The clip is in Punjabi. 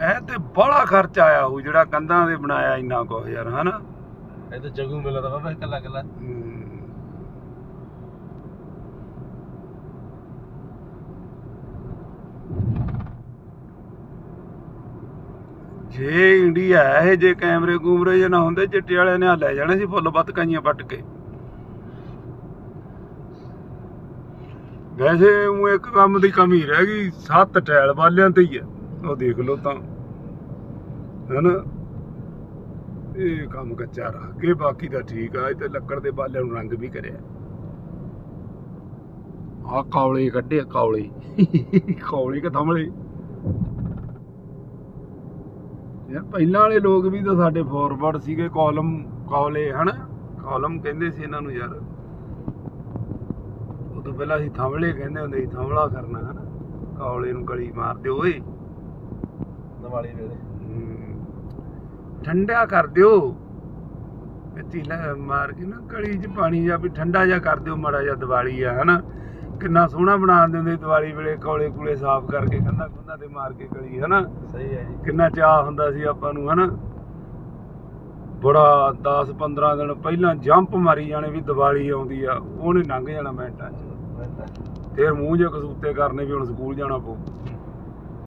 ਇਹ ਤੇ ਬੜਾ ਖਰਚ ਆਇਆ ਹੋ ਜਿਹੜਾ ਕੰਧਾਂ ਦੇ ਬਣਾਇਆ ਇੰਨਾ ਕੁ ਯਾਰ ਹਨਾ? ਇਹ ਤਾਂ ਜਗੂ ਮਿਲਦਾ ਬਾਬਾ ਕੱਲਾ ਕੱਲਾ ਹਮ। ਜੇ ਇੰਡੀਆ ਇਹ ਜੇ ਕੈਮਰੇ ਕੂਮਰੇ ਜੇ ਨਾ ਹੁੰਦੇ ਚਿੱਟੇ ਵਾਲਿਆਂ ਨੇ ਆ ਲੈ ਜਾਣਾ ਸੀ ਫੁੱਲ ਬੱਤ ਕਾਈਆਂ ਪੱਟ ਕੇ। ਵੈਸੇ ਉਹ ਇੱਕ ਕੰਮ ਦੀ ਕਮੀ ਰਹਿ ਗਈ ਸੱਤ ਟੈਲ ਵਾਲਿਆਂ ਤੇ ਹੀ ਆ। ਉਹ ਦੇਖ ਲਓ ਤਾਂ। ਹੈਨਾ? ਇਹ ਕੰਮ ਕੱਚਾ ਰਹਿ ਕੇ ਬਾਕੀ ਤਾਂ ਠੀਕ ਆ, ਇਹ ਤੇ ਲੱਕੜ ਦੇ ਬਾਲਿਆਂ ਨੂੰ ਰੰਗ ਵੀ ਕਰਿਆ। ਆ ਕੌਲੇ ਕੱਢੇ ਕੌਲੇ। ਕੌਲੇ ਕਿ ਥਮਲੇ ਯਾਰ ਪਹਿਲਾਂ ਵਾਲੇ ਲੋਕ ਵੀ ਤਾਂ ਸਾਡੇ ਫਾਰਵਰਡ ਸੀਗੇ ਕਾਲਮ ਕੌਲੇ, ਹਨਾ? ਕਾਲਮ ਕਹਿੰਦੇ ਸੀ ਇਹਨਾਂ ਨੂੰ ਯਾਰ। ਉਹ ਤੋਂ ਪਹਿਲਾਂ ਅਸੀਂ ਥਮਲੇ ਕਹਿੰਦੇ ਹੁੰਦੇ ਸੀ ਥਮਲਾ ਕਰਨਾ, ਹਨਾ? ਕੌਲੇ ਨੂੰ ਗਲੀ ਮਾਰਦੇ ਓਏ ਦਿਵਾਲੀ ਵੇਲੇ ਠੰਡਾ ਕਰ ਦਿਓ। ਮਿੱਟੀ ਲੈ ਮਾਰ ਕੇ ਨਾ ਕਲੀ 'ਚ ਪਾਣੀ ਜਾਂ ਵੀ ਠੰਡਾ ਜਿਹਾ ਕਰ ਦਿਓ ਮਾੜਾ ਜਿਹਾ ਦੀਵਾਲੀ ਆ ਹਨਾ। ਕਿੰਨਾ ਸੋਹਣਾ ਬਣਾ ਦਿੰਦੇ ਦੀਵਾਲੀ ਵੇਲੇ ਕੌਲੇ ਕੂਲੇ ਸਾਫ਼ ਕਰਕੇ ਕੰਧਾਂ ਕੁੰਧਾਂ ਤੇ ਮਾਰ ਕੇ ਕਲੀ ਹਨਾ। ਸਹੀ ਹੈ ਜੀ। ਕਿੰਨਾ ਚਾਹ ਹੁੰਦਾ ਸੀ ਆਪਾਂ ਨੂੰ ਹਨਾ। ਬੜਾ 10 15 ਦਿਨ ਪਹਿਲਾਂ ਜੰਪ ਮਾਰੀ ਜਾਣੇ ਵੀ ਦੀਵਾਲੀ ਆਉਂਦੀ ਆ ਉਹਨੇ ਲੰਘ ਜਾਣਾ ਮਿੰਟਾਂ 'ਚ। ਫਿਰ ਮੂੰਹ ਜੇ ਕਸੂਤੇ ਕਰਨੇ ਵੀ ਹੁਣ ਸਕੂਲ ਜਾਣਾ ਪਊ।